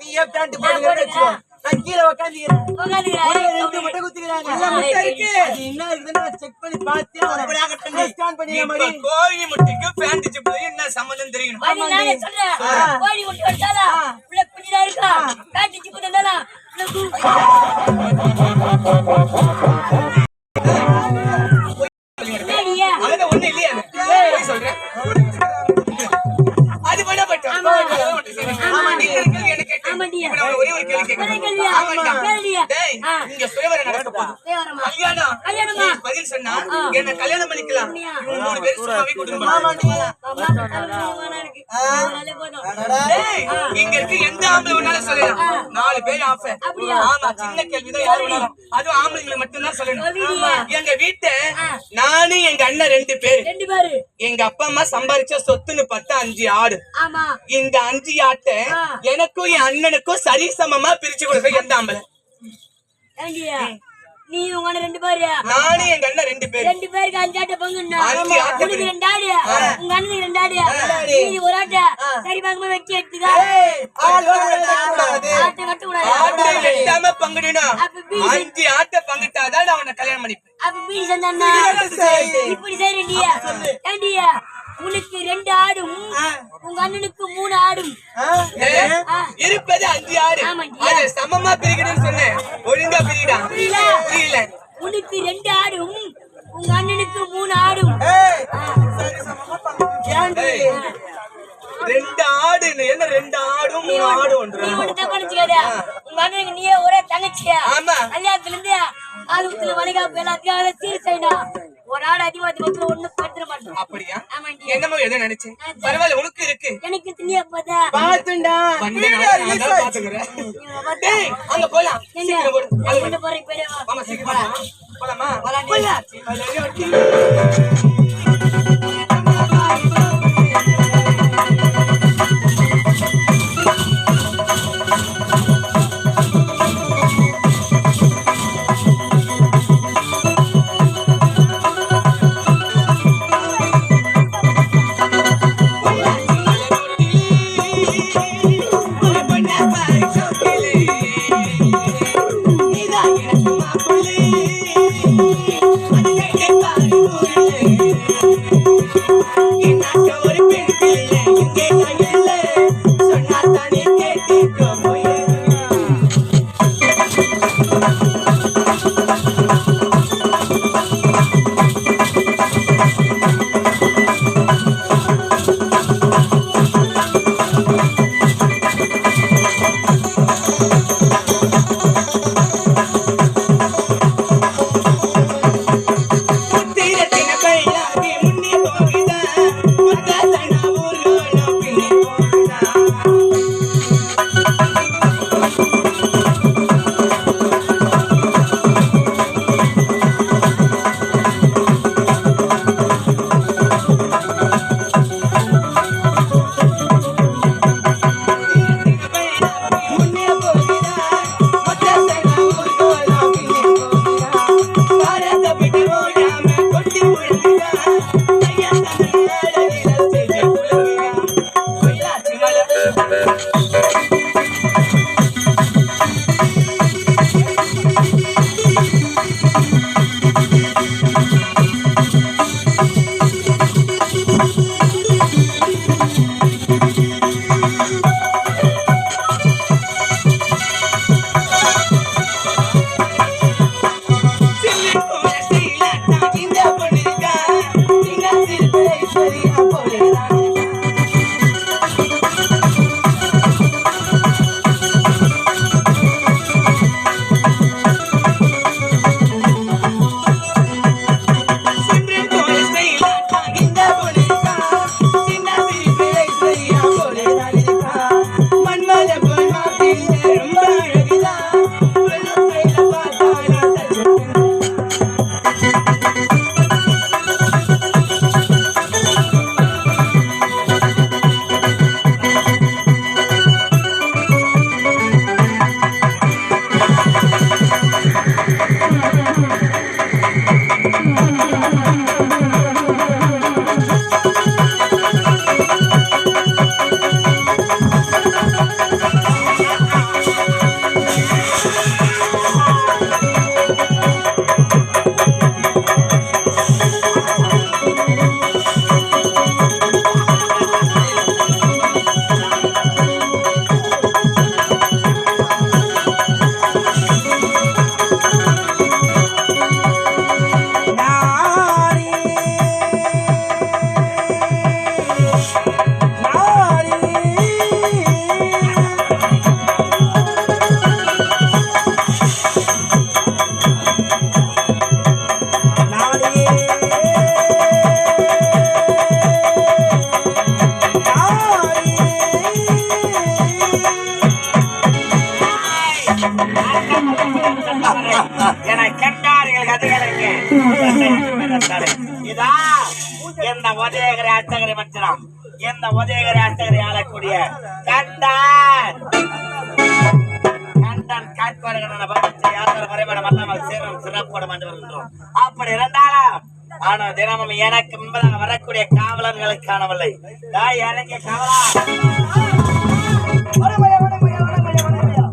நீயே பேண்ட் போட்டு வச்சுக்கோ. நான் கீழே உட்காந்துக்கிறேன் ரெண்டு முட்டை குத்துக்கிறாங்க. நல்ல முட்டை இருக்கு. அது என்ன இருக்குதுன்னு செக் பண்ணி பார்த்து அப்படியாகட்டும். ஸ்கேன் பண்ணி இப்ப மாதிரி கோழி முட்டைக்கு பேண்ட் ஜிப்புக்கு என்ன சம்மந்தம் தெரியணும் நானே சொல்றேன்? கோழி முட்டை வச்சாலா? உள்ள குஞ்சுதான் இருக்கா? காட்டு சிப்பு தந்தாலா உள்ள கு- என்னடியா? அதுல ஒண்ணு இல்லையா. சொல்றேன். அது பண்ண பட்டும் Galing-galing நான். இங்க சுயவரம் நடக்க? கல்யாணம். கல்யாணமா? நீ பதில் சொன்னா ஆ. என்ன கல்யாணம் பண்ணிக்கலாம்? இவங்க மூணு பேரும் சும்மாவே இங்க இருக்க எந்த ஆம்பளை வேணாலும் சொல்லலாம். நாலு பேர் ஆஃபர்? ஆமா சின்ன கேள்விதான் யார் வேணாலும். அதுவும் ஆம்பளைங்களுக்கு மட்டும்தான் சொல்லணும்? எங்க வீட்டை ஆ. நானும் எங்க அண்ணன் ரெண்டு பேரு. ரெண்டு பேரு. எங்க அப்பா அம்மா சம்பாரிச்ச சொத்துன்னு பார்த்தா அஞ்சு ஆடு. ஆமா. இந்த அஞ்சு ஆட்டை. எனக்கும் என் அண்ணனுக்கும் சரிசமமா பிரிச்சு கொடுக்க எந்த ஆம்பளை ஏண்டியா நீ உங்க அண்ணன் ரெண்டு பேரு. நானும் எங்க அண்ணன் ரெண்டு பேரு. ரெண்டு பேருக்கு அஞ்சு ஆட்டை உனக்கு ரெண்டு ஆடு உங்க அண்ணனுக்கு ரெண்டு ஆடு. நீ ஒரு ஆட்டை சரி பங்கமா வெட்டி எடுத்துக்கா. ஆட்டை கட்ட கூடாது ஆட்டை வெட்டாம பங்கிடணும் அப்ப பீஸ் அஞ்சு ஆட்டை பங்கிட்டாதான் நான் உன்னை கல்யாணம் பண்ணிப்பேன். அப்ப பீஸ் என்ன இப்படி ஏண்டியா உனக்கு ரெண்டு ஆடும். உங்க அண்ணனுக்கு மூணு ஆடும். இருப்பது அஞ்சு ஆடு. சமமா பிரிக்கணும்னு ஆமா. கல்யாணத்துல இருந்து ஆளுத்துல வளைகாப்பு எல்லாத்தையும் அவரை சீர் செய்யணும் ஒரு ஆள் அதிகமாத்தி பத்துல ஒண்ணு படுத்துட மாட்டோம் அப்படியா? என்னமோ எதை நினைச்சேன்? பரவாயில்ல உனக்கு இருக்கு. எனக்கு திணியா பார்த்தா. பாத்துண்டா அங்க போலாம். ஆமா சீக்கிரம் போலாம். போலாமா போலாம். ஆ படம் எல்லாம் அல்லாமல் சேரும் சிறப்போட வந்து வருகின்றோம் அப்படி இருந்தாலும் ஆனா தினமும் எனக்கு முன்பதாக வரக்கூடிய காவலர்களுக்கு காணவில்லை தாய் எனக்கு காவலா வடமையா, வடமையா, வடமையா,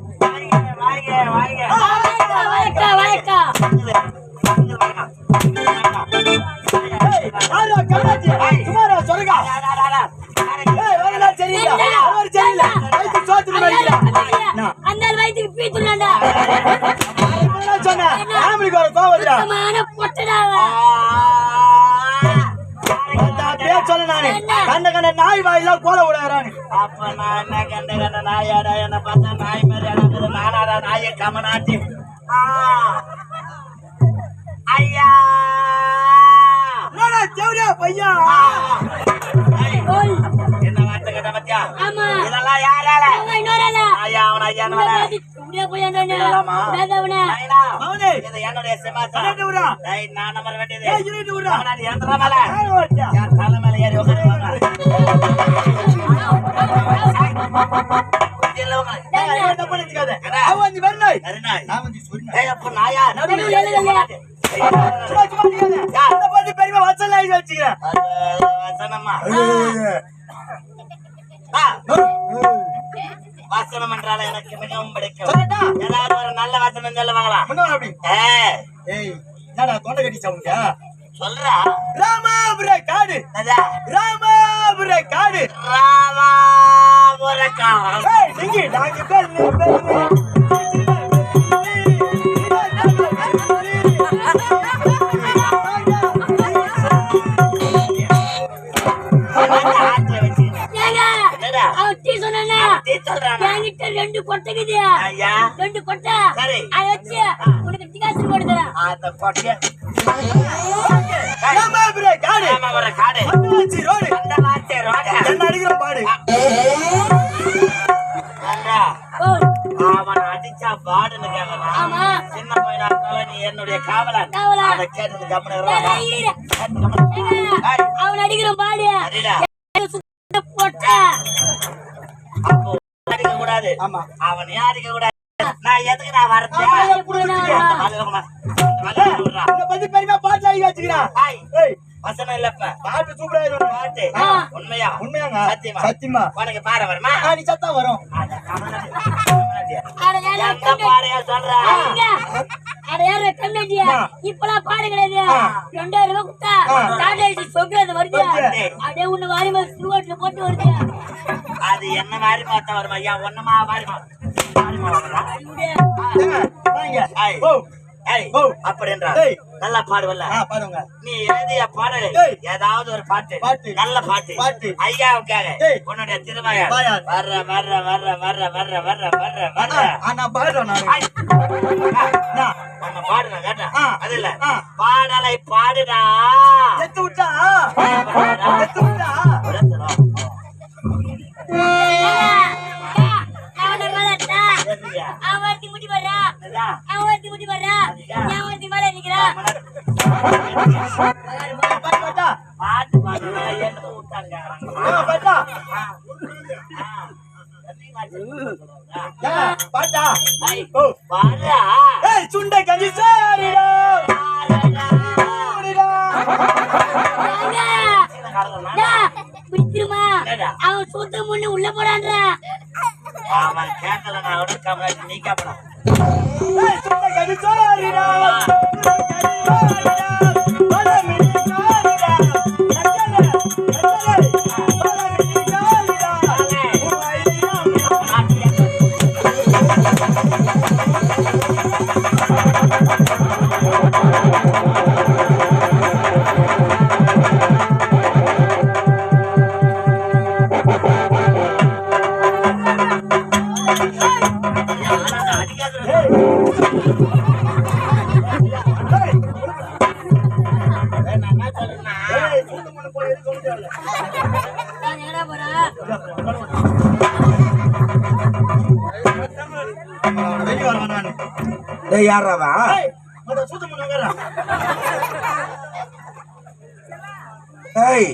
நாய் வாயிலாம் கோல விடாதான்னு. அப்ப நான் என்ன கண்ட கண்ட நாயாடா என்ன பார்த்தா நாய் மாதிரி அடங்குது. நானாடா நாயை கமனாட்டி ஆ. ஐயா. என்னடா, தேவடியா, பையா? என்ன வார்த்தை கேட்ட பத்தியா? ஆமா. இதெல்லாம் யாரால? வச்சல்ல எழுதி வச்சுக்கிறேன். அது வசனமா என்றால் எனக்கு மிகவும் பிடிக்கும்? ஏதாவது ஒரு நல்ல வசனம் சொல்லுவாங்களா? அப்படி. ஏய், என்னடா தொண்டை கட்டி சவுண்டா? சொல்றா. ராமாபுர காடு ராமாபுர காடு ராமாபுரக்காரன் ஏய், நிங்கி, நாங்க என்கிட்ட ரெண்டு கொட்டைக்குது ஐயா. ரெண்டு கொட்டை. சரி. அதை வச்சு உனக்கு டிகாசன் போட்டு தரேன் அந்த கொட்டிய. ராமாபுர காடு. ராமாபுரம் காடு. அண்ணாச்சி ரோடு. அந்த வார்த்தை ரோட. என்ன அடிக்கிற பாடு? அண்ணா, ஓ அவன் அடிச்சா பாடுன்னு கேக்குறான். ஆமா. சின்ன பையனா நீ என்னுடைய காவலன். அதை. கேட்டு அவன் அடிக்கிற பாடு. பொட்டை. அப்போ அடிக்க கூடாது ஆமா. அவன் ஏன் அடிக்க கூடாது நான் எதுக்கு நான் ஏய், வசனம் இல்லப்ப பாட்டு சூப்பரா பாட்டு. ஆ. உண்மையா? உண்மையாங்க. சத்தியமா? சத்தியமா. உனக்கு பாட வருமா? நீ சத்தா வரும். சொல்ற? அட? ஆ. இப்பெல்லாம் பாடு கிடையாது. ரெண்டாயிரம் ரூபாய் கொடுத்தா. டாடா ஏசி வருது. அப்படியே உன்னை வாரி மாதிரி போட்டு வருது அது என்ன மாதிரி பார்த்தா வருமா ஐயா ஒன்னமா மாறிமா மாறிமா வருதா அப்படின்றா ஏய். நல்லா பாடுவல்ல ஆ, பாருங்க நீ எழுதிய பாடல். ஏதாவது ஒரு பாட்டு பாட்டு. நல்ல பாட்டு பாட்டு. ஐயாவுக்காக. உன்னுடைய திருமகன் வாயார். வர்ற வர்ற வர்ற வர்ற வர்ற வர்ற வர்ற வர்ற நான் பாடுறேன் நானு. ஐய். என்ன? நம்ம பாடுனா கேட்டா ஆ. அது இல்ல. பாடலை பாடுடா எத்து விட்டா எத்து விட்டா அவன் ஒருத்தி முட்டி போடுறா. அவன் ஒருத்தி முட்டி போடுறா. நான் ஒருத்தி மேல நிக்கிறேன். விட்டாங்க. பாட்டா சுண்டை கஞ்சி சாரிடா. அவன் சுத்த முன்னு உள்ள போடான்றா அவன் கேட்கல நான் கமலாட்டி நீ கேட்கலாம் யாராவா ஏய்,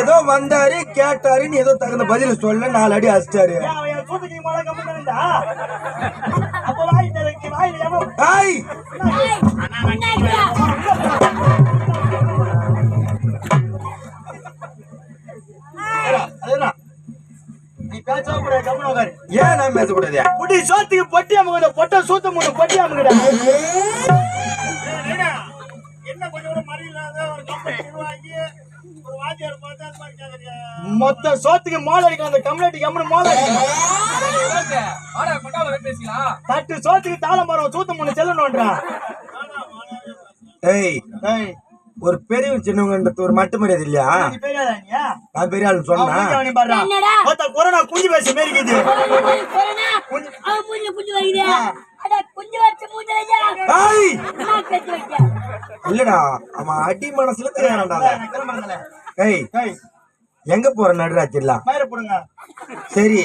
ஏதோ வந்தாரு கேட்டாருன்னு ஏதோ தகுந்த பதில் சொல்ல நாலு அடி அடிச்சிட்டாரு நீ சோத்துக்கு மோள அடிக்கணும் அந்த கம்யூனிட்டி கம்முனு அடிக்கணும் தட்டு சோத்துக்கு தாளம் மரம் சூத்த மூணு செல்லணும்ன்றான் ஏய் ஏய், ஒரு பெரியவங்க சின்னவங்கன்றது ஒரு மட்டு மரியாதை இல்லையா? நான் பெரிய ஆளு சொன்னா கொரோனா குஞ்சு பேசி பேச்சு வைக்க. இல்லடா அவன் அடி மனசுல தெரியாதான்டா ஏய், எங்க போற நடுராத்திரலாம் சரி.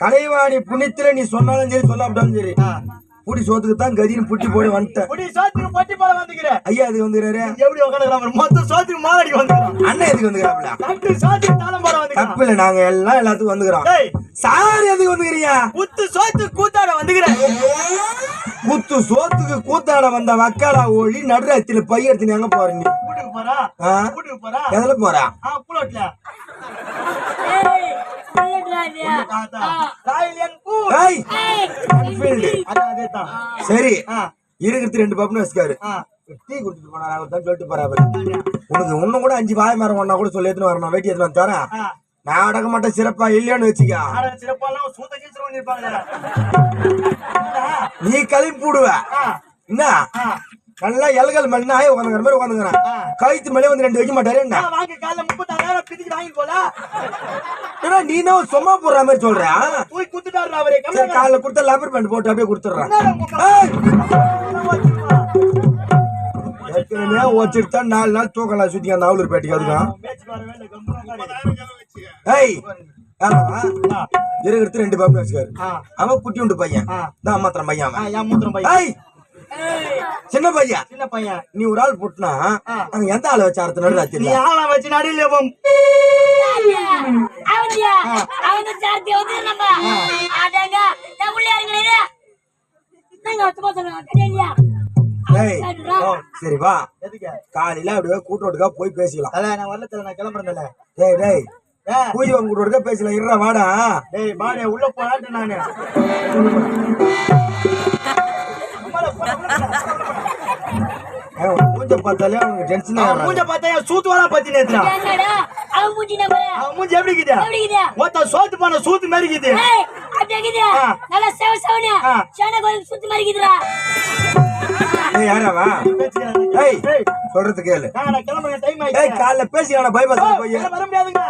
கலைவாணி புண்ணியத்துல நீ சொன்னாலும் சரி சொல்லாவிட்டாலும் சரி. புடி சோத்துக்கு தான் கதின்னு புட்டி போடி வந்துட்டேன். புடி சோத்துக்கு பொட்டி வந்துக்கிறேன் ஐயா அதுக்கு வந்துக்கிறாரு? எப்படி உட்காந்துக்கலாம் மொத்த சோத்துக்கு மாலடி வந்துக்கிறான் அண்ணன் எதுக்கு வந்துக்கிறாப்ல தட்டு சோத்துக்கு தாளம் போட வந்துக்கிறான். தப்பு இல்ல நாங்க எல்லாம் எல்லாத்துக்கும் வந்துக்கிறோம். சார் எதுக்கு வந்துக்கிறீங்க? குத்து சோத்து கூத்தாட வந்துக்கிறேன். குத்து சோத்துக்கு கூத்தாட வந்த வக்காலா ஓழி நடுராத்திரில பைய எடுத்து எங்க போற நீ வீட்டுக்கு போறா? ஆ? வீட்டுக்கு போறா? எதுல போறா? சரி. ஆ. இருக்கிறது ரெண்டு பப்புனு வச்சுக்காரு. ஆ. டீ குடுத்துட்டு போனா சொல்லிட்டு போறாரு. உனக்கு இன்னும் கூட அஞ்சு வாய் மரம் ஒன்னா கூட சொல்லி எடுத்துன்னு வரணும்? வெட்டி எடுத்துன்னு வந்து தரேன்? அடக்க மாட்டேன் சிறப்பா இல்லையான்னு வச்சுக்க. நீ கிளம்பி போடுவ என்ன? நல்லா எலகல் மணி ஆய உட்காந்துக்கிற மாதிரி உட்காந்துக்கிறேன் ஆ. கழுத்து மேலே வந்து ரெண்டு வைக்க மாட்டாரு என்ன? நீ தான் சும்மா போடுற மாதிரி சொல்ற? காலைல கொடுத்த லப்பர் பேண்ட் போட்டு அப்படியே கொடுத்துட்றேன். ஏற்கனவே வச்சுட்டு தான் நாலு நாள் தூக்கலாம் சுத்தி அந்த ஆவலூர் பேட்டிக்கு அதுக்கும் ஏய்? இருக்கிறது ரெண்டு பாம்பு வச்சுக்காரு. அவன் குட்டி உண்டு பையன். தான் மாத்திரம் பையன் அவன். பையன். ஏய் சின்ன பையன். சின்ன பையன். நீ ஒரு ஆள் புட்டினா. அங்க எந்த ஆளை வச்சு அறுத்த நடு நீ ஆளை வச்சு ஏய் சரி வா. காலையில அப்படியே கூட்டோட்டுக்கா போய் பேசிக்கலாம். நான் வரல நான் கிளம்புறேன்ல டேய் டேய் பூஜை வாங்க கூட்டோட்டுக்கா பேசலாம் இருடா வாடா. டேய் பாடே உள்ள போனாட்டு நானு. மூஞ்ச பார்த்தாலே அவனுக்கு டென்ஷன் அவன் மூஞ்ச பார்த்தா என் சூத்துவாலா பத்தி நேத்துனா என்னடா? அவன் மூஞ்சி நம்ம அவன் மூஞ்சி எப்படி இருக்குது? எப்படி சோத்து போன சூத்து மாதிரி ஏய் அப்படியே ஆ. நல்லா செவ செவனியா ஆ. சேன கோயில் சுத்தி மாதிரி இருக்குதுடா. ஏய் யாராவா ஏய் சொல்றது கேளு. நான் கிளம்புறேன் டைம் ஏய் ஆயிடுச்சு காலைல பேசிக்கலாம் பைபாஸ் போய் வர முடியாதுங்க.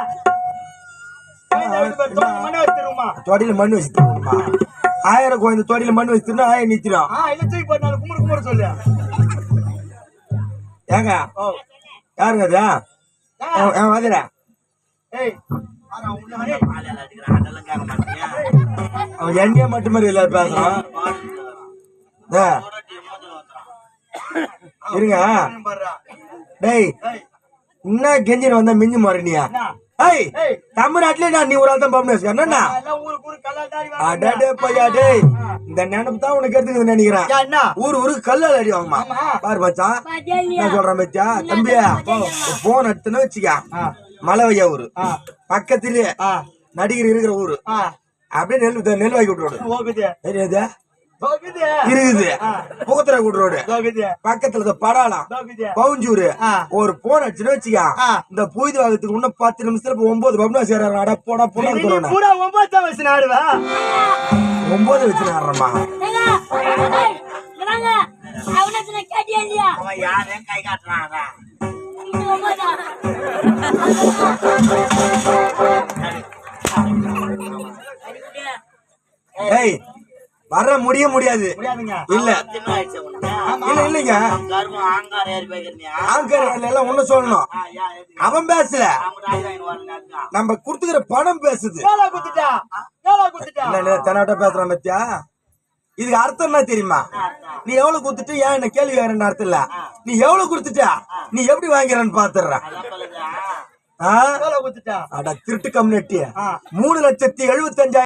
தொடியில மண் வச்சு ஆயிரம் கோயில் தொடியில மண் வச்சு தரணும் ஆயிரம் நித்திரும் சொல்லு ஏங்க யாருங்க அது ஆ. ஏன் அவன் மட்டும் மாதிரி எல்லாரும் பேசுறான் இருங்க டேய் இன்னும் என்ன கெஞ்சின வந்தா மிஞ்சி மாறினியா ஏய் தமிழ்நாட்டுல நான் நீ ஒரு ஆள் தான் பாம்பு என்னண்ணா? நான் அடடே பையா டேய். இந்த நினைப்பு தான் உனக்கு எடுத்துக்குது நினைக்கிறேன். ஊர் ஊருக்கு கல்லால் அடி வாங்கம்மா. பாரு இல்லையா என்ன சொல்றேன் பத்தியா? தம்பியா போன் எடுத்துன்னு வச்சுக்க. ஆ. மலை வையா ஊரு பக்கத்திலேயே நடிகர் இருக்கிற ஊரு. அப்படியே நெல் நெல் வாங்கி போகுது இருக்குது ஆ. புகத்துற விட்டுரோடு போகுது பக்கத்துல இந்த படாலாம் பவுஞ்சூரு. ஒரு போன் அடிச்சுன்னு வச்சுக்க ஆ. இந்த புய்து வாகத்துக்கு இன்னும் பத்து நிமிஷத்துல இப்ப ஒன்பது பப்னா சேராங்க அட போடா போடா கூட ஒன்பது வச்சு ஆடுறமா ஏங்க, ஏய், இங்க வாங்க. அவனை சொன்ன கேட்டியா இல்லையா? அவன் யாரையும் கை காட்டுறான் அதான். இது ஒன்பதா? ஏய் வர முடிய முடியாது. இல்ல. இல்ல இல்லைங்க? ஆங்கர் எல்லாம் ஒண்ணு சொல்லணும்? அவன் பேசல. நம்ம குடுத்துக்கிற பணம் பேசுது. தெனாட்ட பேசுறான் பத்தியா? இதுக்கு அர்த்தம் என்ன தெரியுமா? நீ எவ்வளவு கொடுத்துட்டு ஏன் என்ன கேள்வி கேட்கறேன்னு அர்த்தம் இல்ல. நீ எவ்வளவு கொடுத்துட்ட? நீ எப்படி வாங்கிறன்னு குத்துட்டா? அட திருட்டு கம்யூனிட்டி. மூணு லட்சத்தி எழுபத்தஞ்சாயிரம்